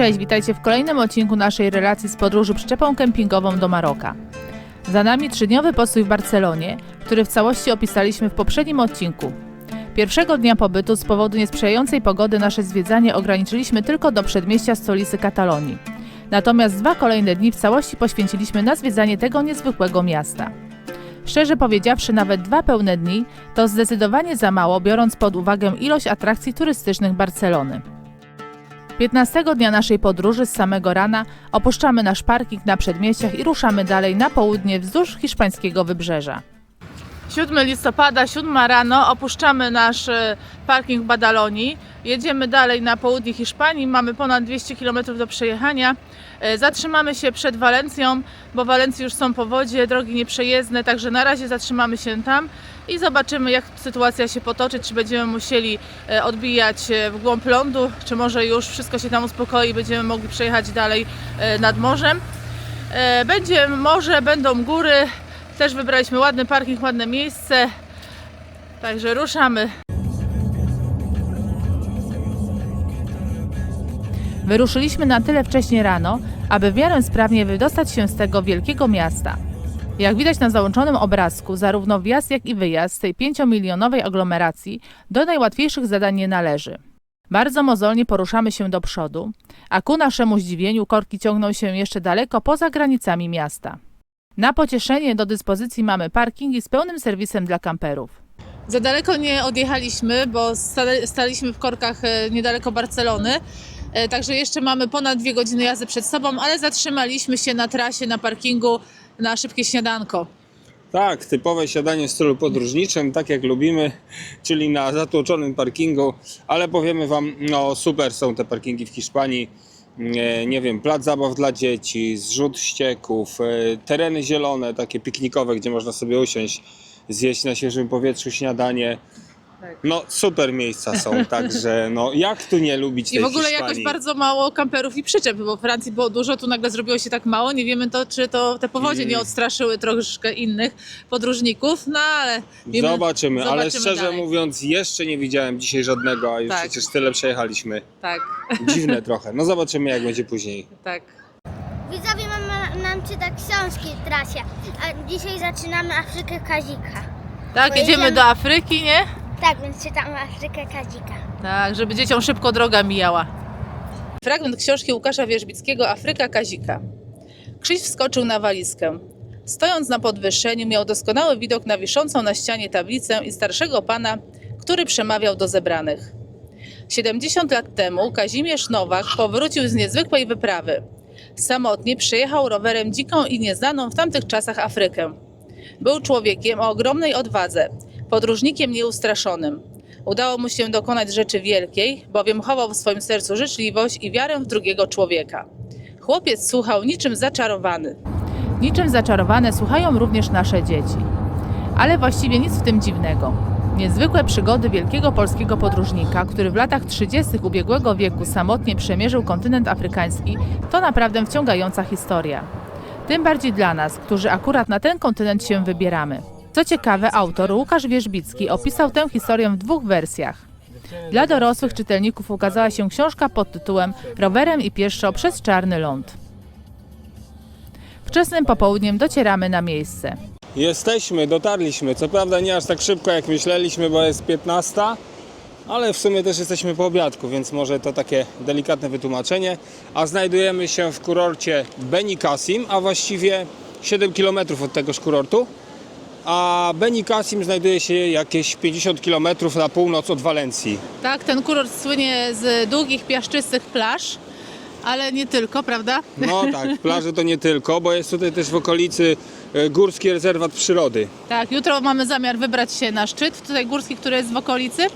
cześć, witajcie w kolejnym odcinku naszej relacji z podróży przyczepą kempingową do Maroka. Za nami trzydniowy postój w Barcelonie, który w całości opisaliśmy w poprzednim odcinku. Pierwszego dnia pobytu z powodu niesprzyjającej pogody nasze zwiedzanie ograniczyliśmy tylko do przedmieścia stolicy Katalonii. Natomiast dwa kolejne dni w całości poświęciliśmy na zwiedzanie tego niezwykłego miasta. Szczerze powiedziawszy, nawet dwa pełne dni to zdecydowanie za mało, biorąc pod uwagę ilość atrakcji turystycznych Barcelony. 15 dnia naszej podróży z samego rana opuszczamy nasz parking na przedmieściach i ruszamy dalej na południe wzdłuż hiszpańskiego wybrzeża. 7 listopada, 7 rano, opuszczamy nasz e, parking Badaloni. Jedziemy dalej na południe Hiszpanii, mamy ponad 200 km do przejechania. E, Zatrzymamy się przed Walencją, bo Walencji już są powodzie, drogi nieprzejezdne, także na razie zatrzymamy się tam i zobaczymy jak sytuacja się potoczy, czy będziemy musieli e, odbijać w głąb lądu, czy może już wszystko się tam uspokoi i będziemy mogli przejechać dalej nad morzem. Będzie morze, będą góry, też wybraliśmy ładny parking, ładne miejsce, także ruszamy. Wyruszyliśmy na tyle wcześnie rano, aby w miarę sprawnie wydostać się z tego wielkiego miasta. Jak widać na załączonym obrazku, zarówno wjazd jak i wyjazd z tej 5-milionowej aglomeracji do najłatwiejszych zadań nie należy. Bardzo mozolnie poruszamy się do przodu, a ku naszemu zdziwieniu korki ciągną się jeszcze daleko poza granicami miasta. Na pocieszenie do dyspozycji mamy parkingi z pełnym serwisem dla kamperów. Za daleko nie odjechaliśmy, bo stali- staliśmy w korkach e, niedaleko Barcelony. E, Także jeszcze mamy ponad dwie godziny jazdy przed sobą, ale zatrzymaliśmy się na trasie, na parkingu na szybkie śniadanko. Tak, typowe siadanie w stylu podróżniczym, tak jak lubimy, czyli na zatłoczonym parkingu, ale powiemy Wam, no super są te parkingi w Hiszpanii. Nie, wiem, plac zabaw dla dzieci, zrzut ścieków, e, tereny zielone, takie piknikowe, gdzie można sobie usiąść, zjeść na świeżym powietrzu śniadanie. Tak. No super miejsca są, także no jak tu nie lubić tej I w ogóle Hiszpanii? jakoś bardzo mało kamperów i przyczep, bo w Francji było dużo, tu nagle zrobiło się tak mało. Nie wiemy to, czy to te powodzie nie Mm. odstraszyły troszkę innych podróżników, no ale wiemy, Zobaczymy, ale szczerze dalej. mówiąc jeszcze nie widziałem dzisiaj żadnego, a już Tak. przecież tyle przejechaliśmy. Tak, Dziwne trochę. No zobaczymy jak będzie później. tak. Widzowie mam nam czyta książki w trasie, a dzisiaj zaczynamy Afrykę Kazika. Tak, jedziemy- do Afryki, nie? Tak, więc czytamy Afrykę Kazika. Tak, żeby dzieciom szybko droga mijała. Fragment książki Łukasza Wierzbickiego Afryka Kazika. Krzyś wskoczył na walizkę. Stojąc na podwyższeniu, miał doskonały widok na wiszącą na ścianie tablicę i starszego pana, który przemawiał do zebranych. 70 lat temu Kazimierz Nowak powrócił z niezwykłej wyprawy. Samotnie przejechał rowerem dziką i nieznaną w tamtych czasach Afrykę. Był człowiekiem o ogromnej odwadze, podróżnikiem nieustraszonym. Udało mu się dokonać rzeczy wielkiej, bowiem chował w swoim sercu życzliwość i wiarę w drugiego człowieka. Chłopiec słuchał niczym zaczarowany. Niczym zaczarowane słuchają również nasze dzieci. Ale właściwie nic w tym dziwnego. Niezwykłe przygody wielkiego polskiego podróżnika, który w latach 30. ubiegłego wieku samotnie przemierzył kontynent afrykański, to naprawdę wciągająca historia. Tym bardziej dla nas, którzy akurat na ten kontynent się wybieramy. Co ciekawe, autor Łukasz Wierzbicki opisał tę historię w dwóch wersjach. Dla dorosłych czytelników ukazała się książka pod tytułem Rowerem i pieszo przez czarny ląd. Wczesnym popołudniem docieramy na miejsce. Jesteśmy, dotarliśmy. Co prawda nie aż tak szybko jak myśleliśmy, bo jest 15, ale w sumie też jesteśmy po obiadku, więc może to takie delikatne wytłumaczenie. A znajdujemy się w kurorcie Benicassim, a właściwie 7 km od tegoż kurortu. A Benicassim znajduje się jakieś 50 km na północ od Walencji. Tak, ten kurort słynie z długich, piaszczystych plaż, ale nie tylko, prawda? No tak, plaże to nie tylko, bo jest tutaj też w okolicy e, Górski Rezerwat Przyrody. Tak, jutro mamy zamiar wybrać się na szczyt, tutaj górski, który jest w okolicy.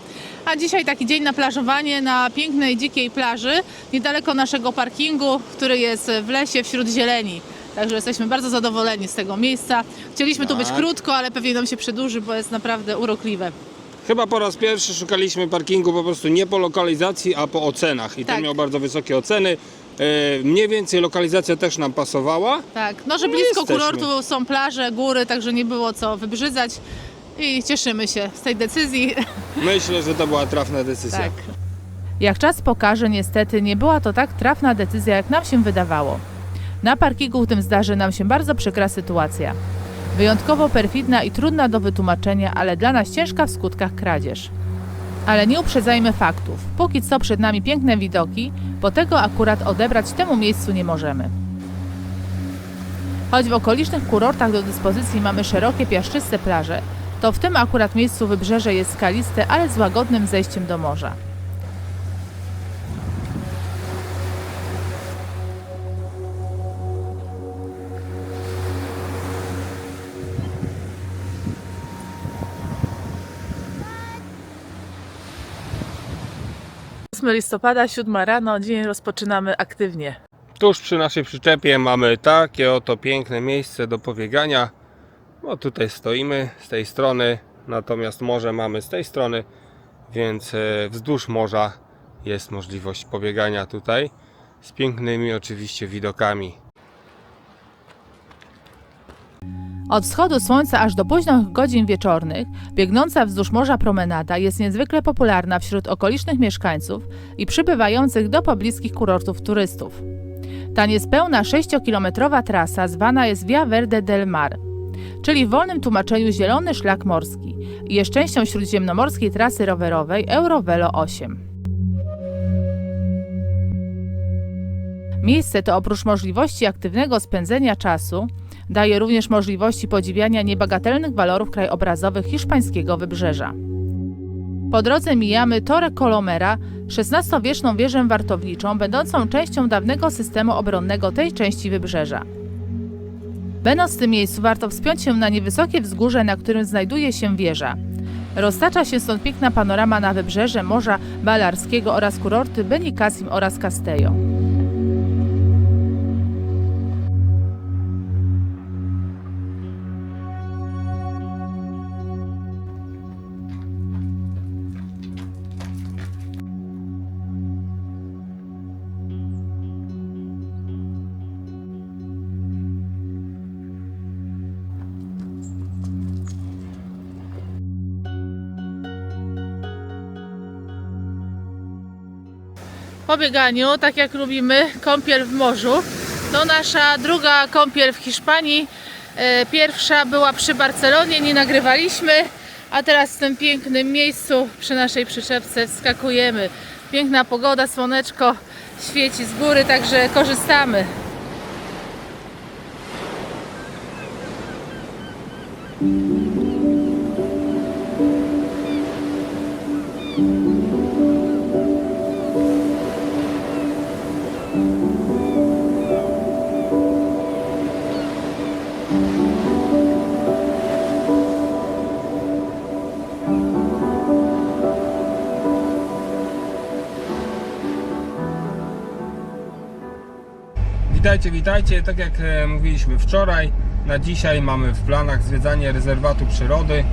A dzisiaj taki dzień na plażowanie na pięknej, dzikiej plaży, niedaleko naszego parkingu, który jest w lesie wśród zieleni. Także jesteśmy bardzo zadowoleni z tego miejsca. Chcieliśmy tu być Tak. krótko, ale pewnie nam się przedłuży, bo jest naprawdę urokliwe. Chyba po raz pierwszy szukaliśmy parkingu po prostu nie po lokalizacji, a po ocenach. I Tak. ten miał bardzo wysokie oceny. E, mniej więcej lokalizacja też nam pasowała. Tak, no że No blisko jesteśmy. kurortu są plaże, góry, także nie było co wybrzydzać. I cieszymy się z tej decyzji. Myślę, że to była trafna decyzja. Tak. Jak czas pokaże, niestety nie była to tak trafna decyzja, jak nam się wydawało. Na parkingu tym zdarzy nam się bardzo przykra sytuacja. Wyjątkowo perfidna i trudna do wytłumaczenia, ale dla nas ciężka w skutkach kradzież. Ale nie uprzedzajmy faktów. Póki co przed nami piękne widoki, bo tego akurat odebrać temu miejscu nie możemy. Choć w okolicznych kurortach do dyspozycji mamy szerokie, piaszczyste plaże, to w tym akurat miejscu wybrzeże jest skaliste, ale z łagodnym zejściem do morza. Listopada, 7 rano, dzień rozpoczynamy aktywnie. Tuż przy naszej przyczepie mamy takie oto piękne miejsce do pobiegania. No tutaj stoimy z tej strony, natomiast morze mamy z tej strony, więc e, wzdłuż morza jest możliwość pobiegania tutaj z pięknymi oczywiście widokami. Od wschodu słońca aż do późnych godzin wieczornych biegnąca wzdłuż morza promenada jest niezwykle popularna wśród okolicznych mieszkańców i przybywających do pobliskich kurortów turystów. Ta niespełna 6-kilometrowa trasa zwana jest Via Verde del Mar, czyli w wolnym tłumaczeniu zielony szlak morski i jest częścią śródziemnomorskiej trasy rowerowej Eurovelo 8. Miejsce to oprócz możliwości aktywnego spędzenia czasu daje również możliwości podziwiania niebagatelnych walorów krajobrazowych hiszpańskiego wybrzeża. Po drodze mijamy Torre Colomera, XVI-wieczną wieżę wartowniczą, będącą częścią dawnego systemu obronnego tej części wybrzeża. Będąc w tym miejscu, warto wspiąć się na niewysokie wzgórze, na którym znajduje się wieża. Roztacza się stąd piękna panorama na wybrzeże Morza Balarskiego oraz kurorty Benicassim oraz Castello. Po bieganiu, tak jak lubimy, kąpiel w morzu. To nasza druga kąpiel w Hiszpanii. E, Pierwsza była przy Barcelonie, nie nagrywaliśmy, a teraz w tym pięknym miejscu przy naszej przyczepce wskakujemy. Piękna pogoda, słoneczko świeci z góry, także korzystamy. Witajcie, witajcie. Tak jak e, mówiliśmy wczoraj, na dzisiaj mamy w planach zwiedzanie rezerwatu przyrody.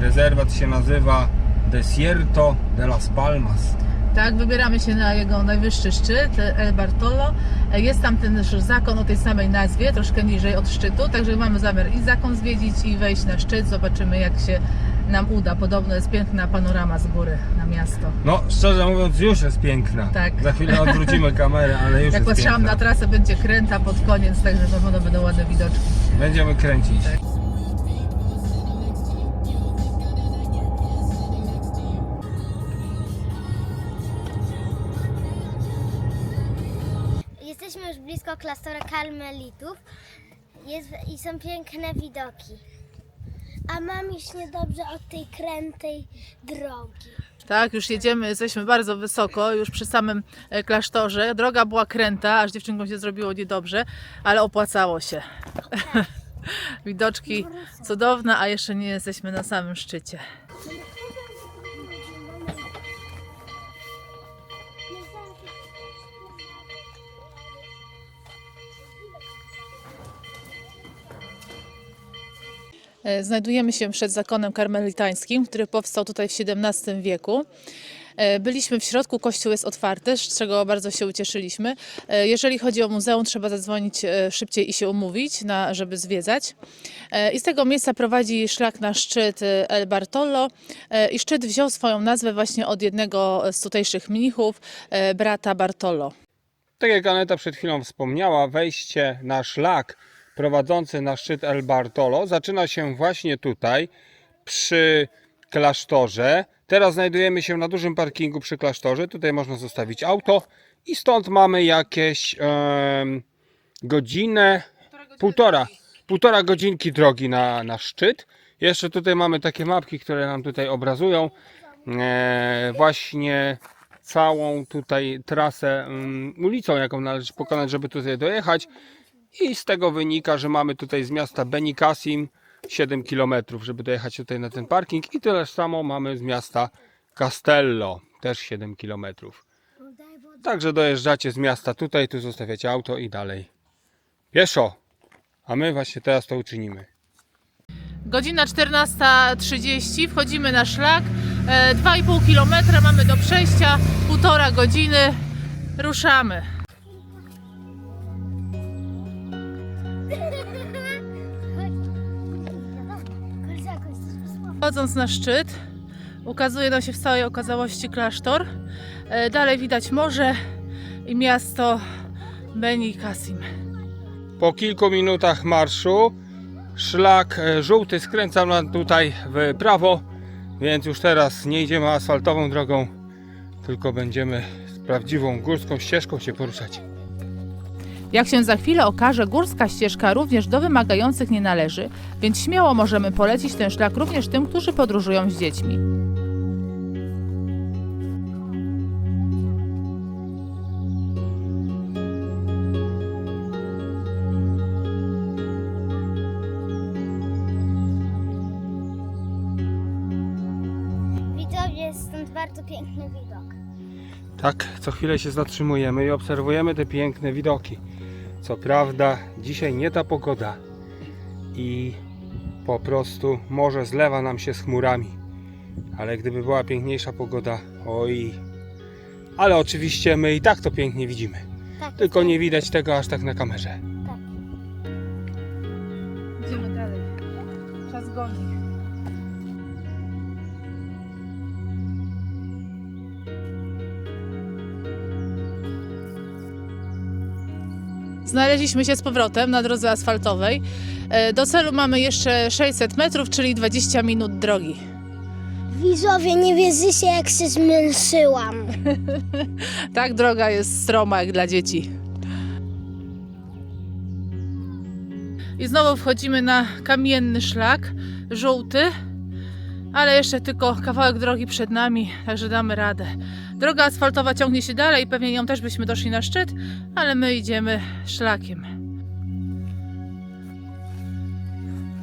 Rezerwat się nazywa Desierto de las Palmas. Tak, wybieramy się na jego najwyższy szczyt, El Bartolo. Jest tam ten zakon o tej samej nazwie, troszkę niżej od szczytu, także mamy zamiar i zakon zwiedzić i wejść na szczyt. Zobaczymy jak się nam uda. Podobno jest piękna panorama z góry miasto. No, szczerze mówiąc, już jest piękna. Tak. Za chwilę odwrócimy kamerę, ale już Jak jest patrzyłam piękna. na trasę, będzie kręta pod koniec, także na pewno będą ładne widoczki. Będziemy kręcić. Tak. Jesteśmy już blisko klasztora karmelitów jest, i są piękne widoki. A mam już niedobrze od tej krętej drogi. Tak, już jedziemy, jesteśmy bardzo wysoko, już przy samym e, klasztorze. Droga była kręta, aż dziewczynkom się zrobiło niedobrze, ale opłacało się. Widoczki cudowne, a jeszcze nie jesteśmy na samym szczycie. Znajdujemy się przed zakonem karmelitańskim, który powstał tutaj w XVII wieku. E, Byliśmy w środku, kościół jest otwarty, z czego bardzo się ucieszyliśmy. E, Jeżeli chodzi o muzeum, trzeba zadzwonić e, szybciej i się umówić, na, żeby zwiedzać. E, I z tego miejsca prowadzi szlak na szczyt e, El Bartolo. E, I szczyt wziął swoją nazwę właśnie od jednego z tutejszych mnichów, e, brata Bartolo. Tak jak Aneta przed chwilą wspomniała, wejście na szlak prowadzący na szczyt El Bartolo zaczyna się właśnie tutaj, przy klasztorze. Teraz znajdujemy się na dużym parkingu przy klasztorze. Tutaj można zostawić auto i stąd mamy jakieś godzinę, półtora, półtora godzinki drogi na, na szczyt. Jeszcze tutaj mamy takie mapki, które nam tutaj obrazują e, właśnie całą tutaj trasę mm, ulicą, jaką należy pokonać, żeby tutaj dojechać. I z tego wynika, że mamy tutaj z miasta Benicassim 7 km, żeby dojechać tutaj na ten parking i tyle samo mamy z miasta Castello, też 7 km. Także dojeżdżacie z miasta tutaj, tu zostawiacie auto i dalej pieszo. A my właśnie teraz to uczynimy. Godzina 14.30, wchodzimy na szlak. E, 2,5 km mamy do przejścia, półtora godziny. Ruszamy. Wchodząc na szczyt, ukazuje nam się w całej okazałości klasztor. E, Dalej widać morze i miasto Beni Kassim. Po kilku minutach marszu szlak e, żółty skręca nam tutaj w prawo, więc już teraz nie idziemy asfaltową drogą, tylko będziemy z prawdziwą górską ścieżką się poruszać. Jak się za chwilę okaże, górska ścieżka również do wymagających nie należy, więc śmiało możemy polecić ten szlak również tym, którzy podróżują z dziećmi. Widzowie, jest stąd bardzo piękny widok. Tak, co chwilę się zatrzymujemy i obserwujemy te piękne widoki. Co prawda, dzisiaj nie ta pogoda i po prostu morze zlewa nam się z chmurami. Ale gdyby była piękniejsza pogoda, oj. Ale oczywiście my i tak to pięknie widzimy. Tak, Tylko nie widać tego aż tak na kamerze. Znaleźliśmy się z powrotem na drodze asfaltowej. E, Do celu mamy jeszcze 600 metrów, czyli 20 minut drogi. Widzowie, nie wierzycie jak się zmęczyłam. Tak, droga jest stroma jak dla dzieci. I znowu wchodzimy na kamienny szlak, żółty, ale jeszcze tylko kawałek drogi przed nami, także damy radę. Droga asfaltowa ciągnie się dalej, pewnie nią też byśmy doszli na szczyt, ale my idziemy szlakiem.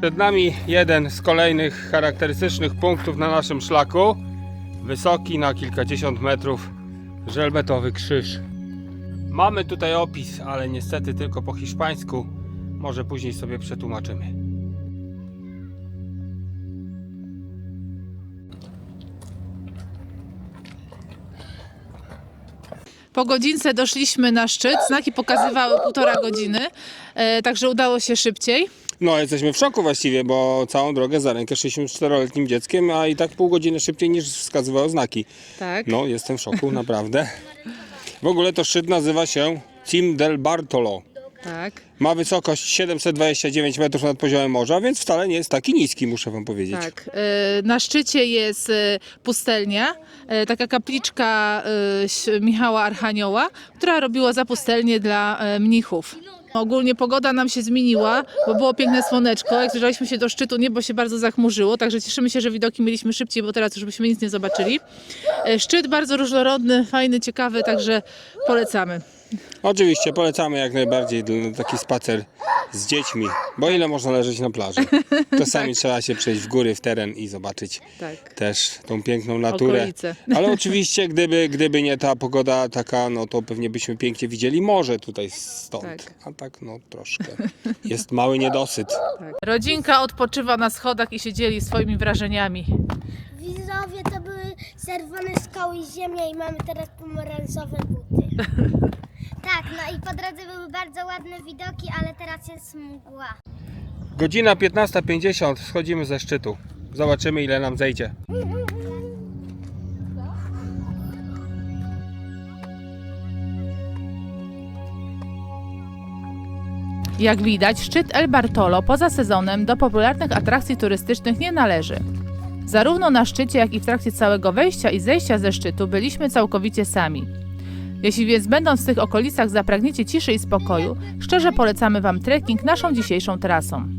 Przed nami jeden z kolejnych charakterystycznych punktów na naszym szlaku. Wysoki na kilkadziesiąt metrów żelbetowy krzyż. Mamy tutaj opis, ale niestety tylko po hiszpańsku. Może później sobie przetłumaczymy. Po godzince doszliśmy na szczyt, znaki pokazywały półtora godziny, e, także udało się szybciej. No, jesteśmy w szoku właściwie, bo całą drogę za rękę szliśmy 4-letnim dzieckiem, a i tak pół godziny szybciej niż wskazywały znaki. Tak. No, jestem w szoku, naprawdę. W ogóle to szczyt nazywa się Cim del Bartolo. Tak. Ma wysokość 729 metrów nad poziomem morza, więc wcale nie jest taki niski, muszę wam powiedzieć. Tak. e, Na szczycie jest e, pustelnia, e, taka kapliczka e, ś- Michała Archanioła, która robiła zapustelnię dla e, mnichów. Ogólnie pogoda nam się zmieniła, bo było piękne słoneczko. Jak zbliżaliśmy się do szczytu, niebo się bardzo zachmurzyło, także cieszymy się, że widoki mieliśmy szybciej, bo teraz już byśmy nic nie zobaczyli. E, Szczyt bardzo różnorodny, fajny, ciekawy, także polecamy. Oczywiście polecamy jak najbardziej taki spacer z dziećmi, bo ile można leżeć na plaży. Czasami trzeba się przejść w góry, w teren i zobaczyć Tak. też tą piękną naturę. Okolice. Ale oczywiście gdyby, gdyby nie ta pogoda taka, no to pewnie byśmy pięknie widzieli morze tutaj stąd. Tak. A tak no troszkę. Jest mały niedosyt. Rodzinka odpoczywa na schodach i się dzieli swoimi wrażeniami. Widzowie to były zerwane skały z ziemią i mamy teraz pomarańczowe buty. tak, no i po drodze były bardzo ładne widoki, ale teraz jest mgła. Godzina 15.50, schodzimy ze szczytu. Zobaczymy ile nam zejdzie. Jak widać, szczyt El Bartolo poza sezonem do popularnych atrakcji turystycznych nie należy. Zarówno na szczycie, jak i w trakcie całego wejścia i zejścia ze szczytu byliśmy całkowicie sami. Jeśli więc będąc w tych okolicach zapragniecie ciszy i spokoju, szczerze polecamy Wam trekking naszą dzisiejszą trasą.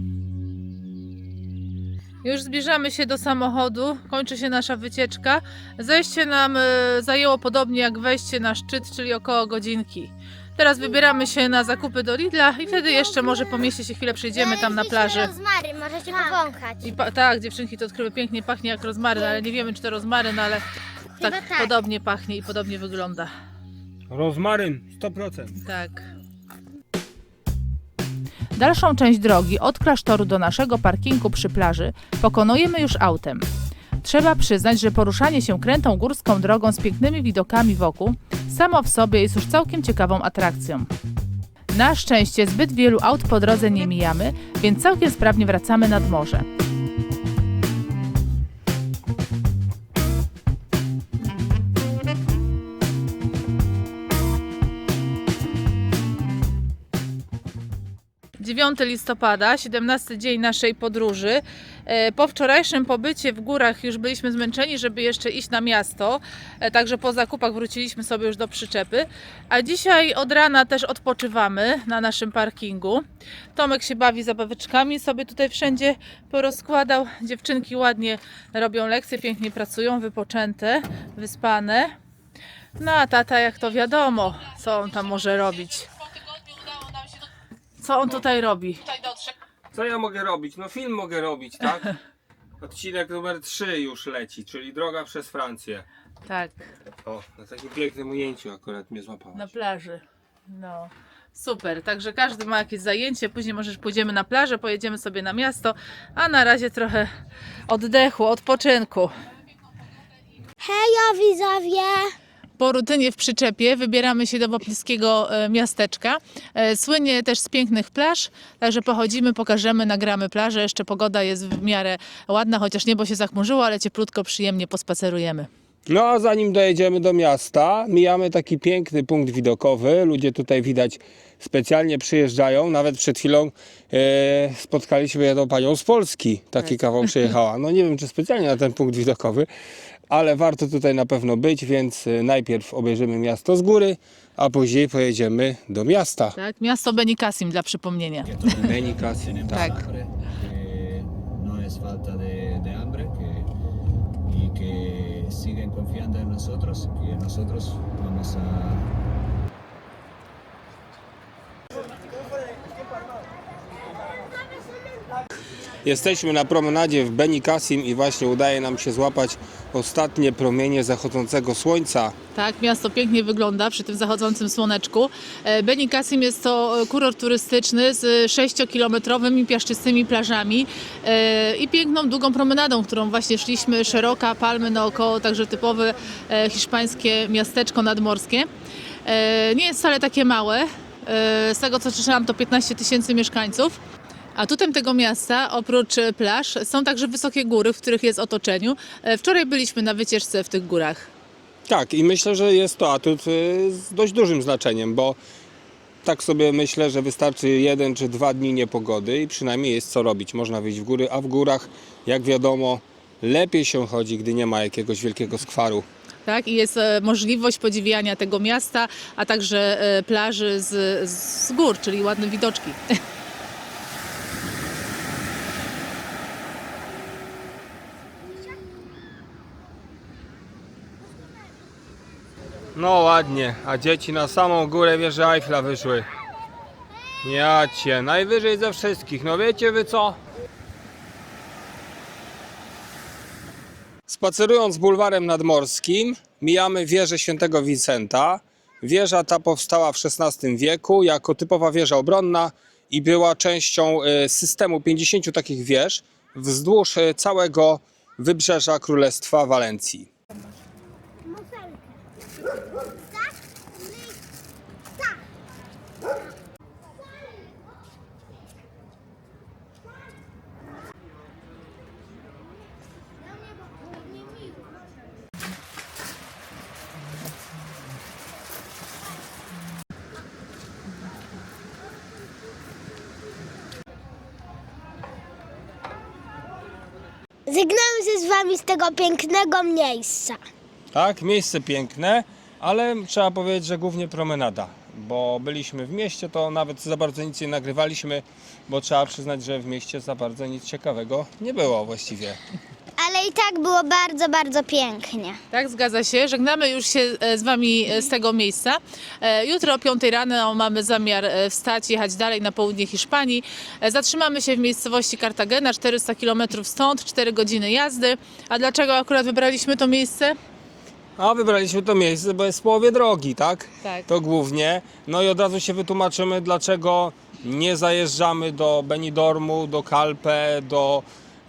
Już zbliżamy się do samochodu, kończy się nasza wycieczka. Zejście nam e, zajęło podobnie jak wejście na szczyt, czyli około godzinki. Teraz wybieramy się na zakupy do Lidla i wtedy jeszcze może po mieście się chwilę przejdziemy tam na plaży. rozmary, możecie powąchać. I pa- tak, dziewczynki to odkryły pięknie, pachnie jak rozmaryn, ale nie wiemy czy to rozmaryn, ale Chyba tak, tak. podobnie pachnie i podobnie wygląda. Rozmaryn 100%. Tak. Dalszą część drogi od klasztoru do naszego parkingu przy plaży pokonujemy już autem. Trzeba przyznać, że poruszanie się krętą górską drogą z pięknymi widokami wokół samo w sobie jest już całkiem ciekawą atrakcją. Na szczęście zbyt wielu aut po drodze nie mijamy, więc całkiem sprawnie wracamy nad morze. Dziewiąty listopada, 17 dzień naszej podróży. E, Po wczorajszym pobycie w górach już byliśmy zmęczeni, żeby jeszcze iść na miasto, e, także po zakupach wróciliśmy sobie już do przyczepy. A dzisiaj od rana też odpoczywamy na naszym parkingu. Tomek się bawi zabaweczkami, sobie tutaj wszędzie porozkładał. Dziewczynki ładnie robią lekcje, pięknie pracują, wypoczęte, wyspane. No a tata, jak to wiadomo, co on tam może robić. Co on tutaj robi? Co ja mogę robić? No film mogę robić, tak? Odcinek numer 3 już leci, czyli droga przez Francję. Tak, O, na takim pięknym ujęciu akurat mnie złapało. na plaży. No. Super, także każdy ma jakieś zajęcie, później możesz pójdziemy na plażę, pojedziemy sobie na miasto, a na razie trochę oddechu, odpoczynku. Hejo widzowie! Po rutynie w przyczepie wybieramy się do pobliskiego e, miasteczka. E, Słynie też z pięknych plaż, także pochodzimy, pokażemy, nagramy plażę. Jeszcze pogoda jest w miarę ładna, chociaż niebo się zachmurzyło, ale cieplutko, przyjemnie pospacerujemy. No a zanim dojedziemy do miasta, mijamy taki piękny punkt widokowy. Ludzie tutaj widać specjalnie przyjeżdżają. Nawet przed chwilą e, spotkaliśmy jedną panią z Polski. Taki kawał przyjechała. No nie wiem, czy specjalnie na ten punkt widokowy, ale warto tutaj na pewno być, więc e, najpierw obejrzymy miasto z góry, a później pojedziemy do miasta. Tak, miasto Benicassim dla przypomnienia. Benicassim, tak. Tak. no es falta de, de hambre que, y que siguen confiando en nosotros, que nosotros vamos a, Jesteśmy na promenadzie w Benicassim i właśnie udaje nam się złapać ostatnie promienie zachodzącego słońca. Tak, miasto pięknie wygląda przy tym zachodzącym słoneczku. E, Benicassim jest to e, kurort turystyczny z 6-kilometrowymi piaszczystymi plażami e, i piękną, długą promenadą, którą właśnie szliśmy, szeroka, palmy naokoło, także typowe hiszpańskie miasteczko nadmorskie. Nie jest wcale takie małe, z tego co czytałam to 15 tysięcy mieszkańców. Atutem tego miasta, oprócz e, plaż, są także wysokie góry, w których jest otoczeniu. E, Wczoraj byliśmy na wycieczce w tych górach. Tak, i myślę, że jest to atut y, z dość dużym znaczeniem, bo tak sobie myślę, że wystarczy jeden czy dwa dni niepogody i przynajmniej jest co robić. Można wyjść w góry, a w górach, jak wiadomo, lepiej się chodzi, gdy nie ma jakiegoś wielkiego skwaru. tak? I jest e, możliwość podziwiania tego miasta, a także e, plaży z, z gór, czyli ładne widoczki. No ładnie, a dzieci na samą górę wieży Eiffla wyszły. Ja cię, najwyżej ze wszystkich. No wiecie wy co? Spacerując bulwarem nadmorskim, mijamy wieżę świętego Wincenta. Wieża ta powstała w XVI wieku jako typowa wieża obronna i była częścią e, systemu 50 takich wież wzdłuż e, całego wybrzeża Królestwa Walencji. Mofelkę. Tak? My... Tak. Żegnamy się z wami z tego pięknego miejsca. Tak, miejsce piękne, ale trzeba powiedzieć, że głównie promenada, bo byliśmy w mieście, to nawet za bardzo nic nie nagrywaliśmy, bo trzeba przyznać, że w mieście za bardzo nic ciekawego nie było właściwie. Ale i tak było bardzo, bardzo pięknie. Tak, zgadza się. Żegnamy już się e, z Wami e, z tego miejsca. E, Jutro o 5 rano mamy zamiar e, wstać, jechać dalej na południe Hiszpanii. E, Zatrzymamy się w miejscowości Cartagena, 400 km stąd, 4 godziny jazdy. A dlaczego akurat wybraliśmy to miejsce? A wybraliśmy to miejsce, bo jest w połowie drogi, tak? Tak. To głównie. No i od razu się wytłumaczymy, dlaczego nie zajeżdżamy do Benidormu, do Calpe, do,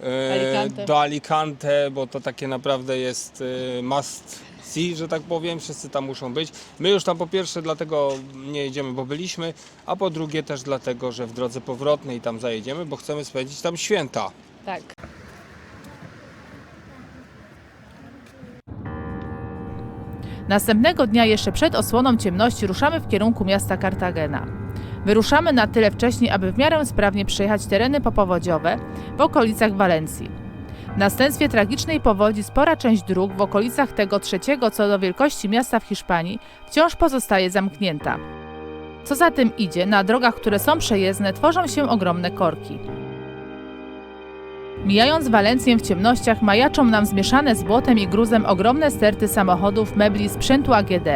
e, Alicante. do Alicante, bo to takie naprawdę jest e, must see, że tak powiem. Wszyscy tam muszą być. My już tam po pierwsze dlatego nie jedziemy, bo byliśmy, a po drugie też dlatego, że w drodze powrotnej tam zajedziemy, bo chcemy spędzić tam święta. Tak. Następnego dnia, jeszcze przed osłoną ciemności, ruszamy w kierunku miasta Cartagena. Wyruszamy na tyle wcześniej, aby w miarę sprawnie przejechać tereny popowodziowe w okolicach Walencji. W następstwie tragicznej powodzi spora część dróg w okolicach tego trzeciego co do wielkości miasta w Hiszpanii wciąż pozostaje zamknięta. Co za tym idzie, na drogach, które są przejezdne, tworzą się ogromne korki. Mijając Walencję w ciemnościach, majaczą nam zmieszane z błotem i gruzem ogromne sterty samochodów, mebli sprzętu AGD.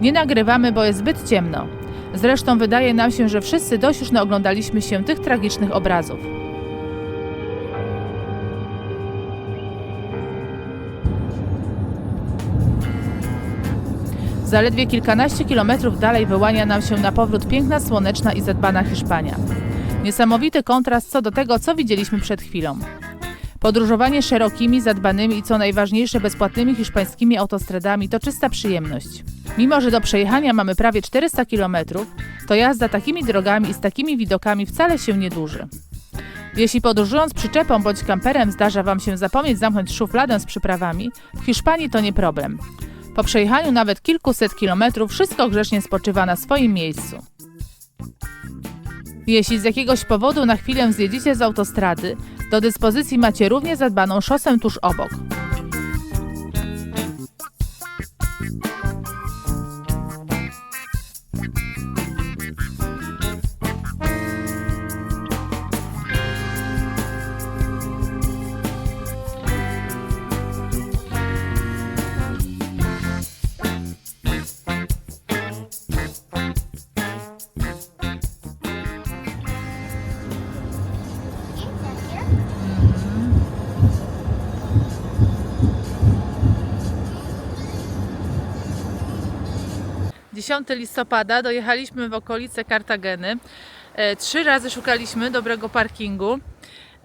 Nie nagrywamy, bo jest zbyt ciemno. Zresztą wydaje nam się, że wszyscy dość już naoglądaliśmy się tych tragicznych obrazów. Zaledwie kilkanaście kilometrów dalej wyłania nam się na powrót piękna, słoneczna i zadbana Hiszpania. Niesamowity kontrast co do tego, co widzieliśmy przed chwilą. Podróżowanie szerokimi, zadbanymi i co najważniejsze bezpłatnymi hiszpańskimi autostradami to czysta przyjemność. Mimo, że do przejechania mamy prawie 400 km, to jazda takimi drogami i z takimi widokami wcale się nie dłuży. Jeśli podróżując przyczepą bądź kamperem zdarza Wam się zapomnieć zamknąć szufladę z przyprawami, w Hiszpanii to nie problem. Po przejechaniu nawet kilkuset kilometrów wszystko grzecznie spoczywa na swoim miejscu. Jeśli z jakiegoś powodu na chwilę zjedziecie z autostrady, do dyspozycji macie równie zadbaną szosę tuż obok. 10 listopada dojechaliśmy w okolice Kartageny. E, Trzy razy szukaliśmy dobrego parkingu.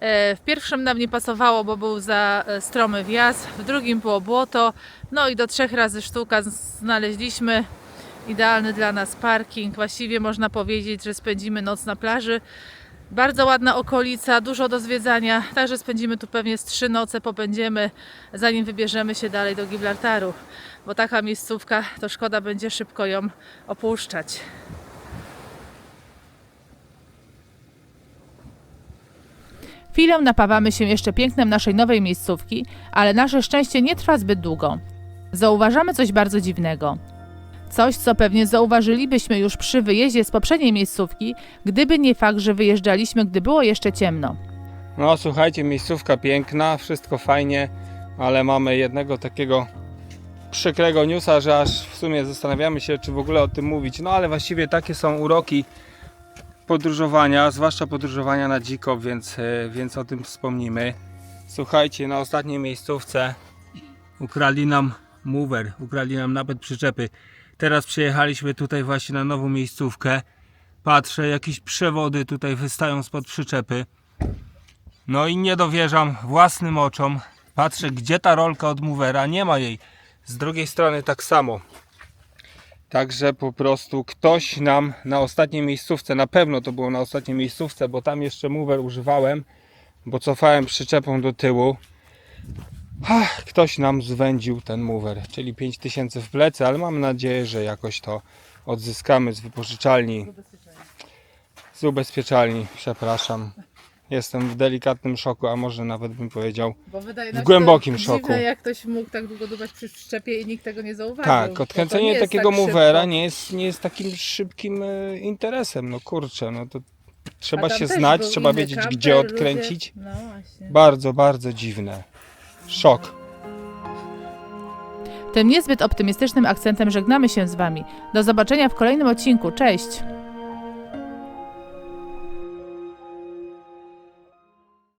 E, W pierwszym nam nie pasowało, bo był za e, stromy wjazd, w drugim było błoto, no i do trzech razy sztuka znaleźliśmy idealny dla nas parking. Właściwie można powiedzieć, że spędzimy noc na plaży. Bardzo ładna okolica, dużo do zwiedzania, także spędzimy tu pewnie z trzy noce, popędziemy, zanim wybierzemy się dalej do Gibraltaru, bo taka miejscówka to szkoda będzie szybko ją opuszczać. Chwilę napawamy się jeszcze pięknem naszej nowej miejscówki, ale nasze szczęście nie trwa zbyt długo. Zauważamy coś bardzo dziwnego. Coś, co pewnie zauważylibyśmy już przy wyjeździe z poprzedniej miejscówki, gdyby nie fakt, że wyjeżdżaliśmy, gdy było jeszcze ciemno. No słuchajcie, miejscówka piękna, wszystko fajnie, ale mamy jednego takiego przykrego newsa, że aż w sumie zastanawiamy się, czy w ogóle o tym mówić. No ale właściwie takie są uroki podróżowania, zwłaszcza podróżowania na dziko, więc, e, więc o tym wspomnimy. Słuchajcie, na ostatniej miejscówce ukradli nam mover, ukradli nam nawet przyczepy. Teraz przyjechaliśmy tutaj właśnie na nową miejscówkę. Patrzę, jakieś przewody tutaj wystają spod przyczepy. No i nie dowierzam własnym oczom. Patrzę, gdzie ta rolka od movera, nie ma jej. Z drugiej strony tak samo. Także po prostu ktoś nam na ostatniej miejscówce, na pewno to było na ostatniej miejscówce, bo tam jeszcze mover używałem, bo cofałem przyczepą do tyłu. Ach, ktoś nam zwędził ten mover, czyli 5000 w plecy, ale mam nadzieję, że jakoś to odzyskamy z wypożyczalni. Z ubezpieczalni, przepraszam. Jestem w delikatnym szoku, a może nawet bym powiedział Bo wydaje W się głębokim dziwne, szoku. jak ktoś mógł tak długo dubać przy szczepie i nikt tego nie zauważył. Tak, bo to odkręcenie nie jest takiego tak movera szybko. nie jest, nie jest takim szybkim e, interesem. No kurczę, no to A trzeba tam się też znać, był trzeba inny wiedzieć kamper, gdzie ludzie- odkręcić. No właśnie. Bardzo, bardzo dziwne. Szok. Tym niezbyt optymistycznym akcentem żegnamy się z Wami. Do zobaczenia w kolejnym odcinku. Cześć!